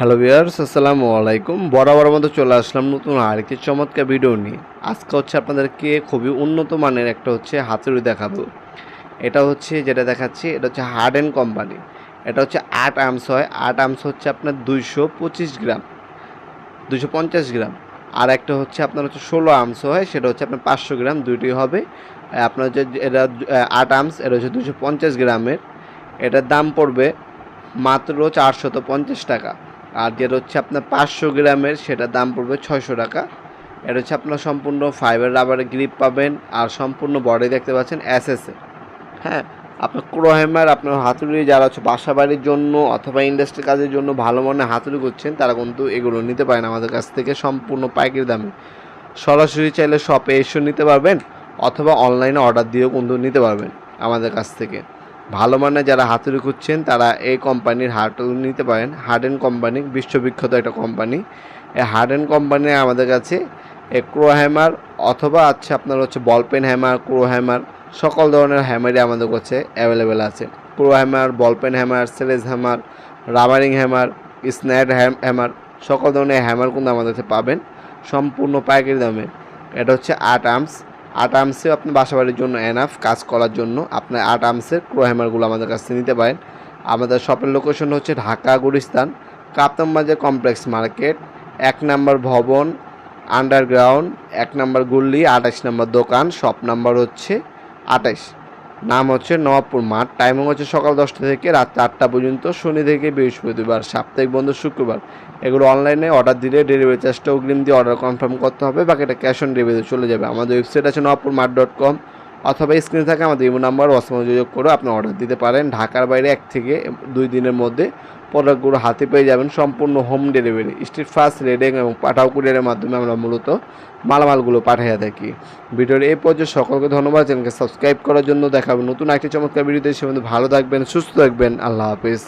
Hello viewers আসসালামু আলাইকুম। বরাবর মতো চলে আসলাম নতুন আরেকটি চমৎকার ভিডিও নিয়ে। আজকে হচ্ছে আপনাদেরকে খুবই উন্নত মানের একটা হচ্ছে হাতুড়ি দেখাবো। এটা হচ্ছে যেটা দেখাচ্ছি, এটা হচ্ছে হার্ড অ্যান্ড কোম্পানি এটা হচ্ছে আট আর্মস হয়। আট আর্মস হচ্ছে আপনার দুইশো পঁচিশ গ্রাম। দুইশো পঞ্চাশ গ্রাম। আর একটা হচ্ছে আপনার হচ্ছে ষোলো আর্মস হয়, সেটা হচ্ছে আপনার পাঁচশো গ্রাম, দুইটি হবে। আপনার হচ্ছে এটা, আট আর্মস, এটা হচ্ছে দুশো পঞ্চাশ গ্রামের। এটার দাম পড়বে মাত্র চারশত পঞ্চাশ টাকা। আর যেটা হচ্ছে আপনার পাঁচশো গ্রামের সেটার দাম পড়বে ছয়শো টাকা। এটা হচ্ছে আপনার সম্পূর্ণ ফাইবার রাবারের গ্রিপ পাবেন আর সম্পূর্ণ বডি দেখতে পাচ্ছেন এসএসএ হ্যাঁ আপনার ক্রোহেমার আপনার হাতুড়ি যারা হচ্ছে বাসা বাড়ির জন্য অথবা ইন্ডাস্ট্রি কাজের জন্য ভালো মনে হাতুড়ি করছেন তারা কিন্তু এগুলো নিতে পারেন আমাদের কাছ থেকে সম্পূর্ণ পাইকারি দামে। সরাসরি চাইলে শপে এসে নিতে পারবেন অথবা অনলাইনে অর্ডার দিয়েও কিন্তু নিতে পারবেন আমাদের কাছ থেকে। ভালো মানের যারা হাতুড়ি খুঁজছেন, তারা এই কোম্পানির হাতুড়ি নিতে পারেন। হার্ডেন কোম্পানি বিশ্ববিখ্যাত একটা কোম্পানি। এই হার্ডেন কোম্পানি আমাদের কাছে ক্রো হ্যামার অথবা আছে আপনার হচ্ছে ball peen hammer claw hammer সকল ধরনের হ্যামারই আমাদের কাছে অ্যাভেলেবেল আছে। Claw hammer ball peen hammer sledge hammer রাবারিং hammer স্ন্যাড হ্যাম হ্যামার সকল ধরনের হ্যামার কিন্তু আমাদের কাছে পাবেন। সম্পূর্ণ পাইকারি দামে। এটা হচ্ছে আট আর্মস আট আর্মসেও আপনি বাসাবাড়ির জন্য এনাফ কাজ করার জন্য আপনার আট আর্মসের ক্রো হ্যামারগুলো আমাদের কাছ থেকে নিতে পারেন। আমাদের শপের লোকেশন হচ্ছে ঢাকা, গুলিস্তান কাপ্তম বাজার কমপ্লেক্স মার্কেট এক নম্বর ভবন আন্ডারগ্রাউন্ড এক নম্বর গুল্লি, আঠাশ নাম্বার দোকান শপ নাম্বার হচ্ছে আঠাশ। নাম হচ্ছে নবাবপুর মাঠ। টাইমিং হচ্ছে সকাল দশটা থেকে রাত চারটা পর্যন্ত, শনি থেকে বৃহস্পতিবার, সাপ্তাহিক বন্ধ শুক্রবার। এগুলো অনলাইনে অর্ডার দিলে ডেলিভারি চার্জটা অগ্রিম দিয়ে অর্ডার কনফার্ম করতে হবে, বাকিটা ক্যাশ অন ডেলিভারি চলে যাবে। আমাদের ওয়েবসাইট আছে নবাবপুর মাঠ ডট কম অথবা স্ক্রিনে থাকে আমাদের ইমো নাম্বার ওয়াসমাল যোগাযোগ করে আপনি অর্ডার দিতে পারেন। ঢাকার বাইরে এক থেকে দুই দিনের মধ্যে প্রোডাক্টগুলো হাতে পেয়ে যাবেন সম্পূর্ণ হোম ডেলিভারি স্ট্রিট ফাস্ট রেডিং এবং পাঠাও কুরিয়ারের মাধ্যমে আমরা মূলত মালামালগুলো পাঠিয়ে থাকি। ভিডিওর এই পর্যায়ে সকলকে ধন্যবাদ। চ্যানেলকে সাবস্ক্রাইব করার জন্য দেখাবো নতুন একটি চমৎকার ভিডিওতে সে ভালো থাকবেন, সুস্থ থাকবেন। আল্লাহ হাফিজ।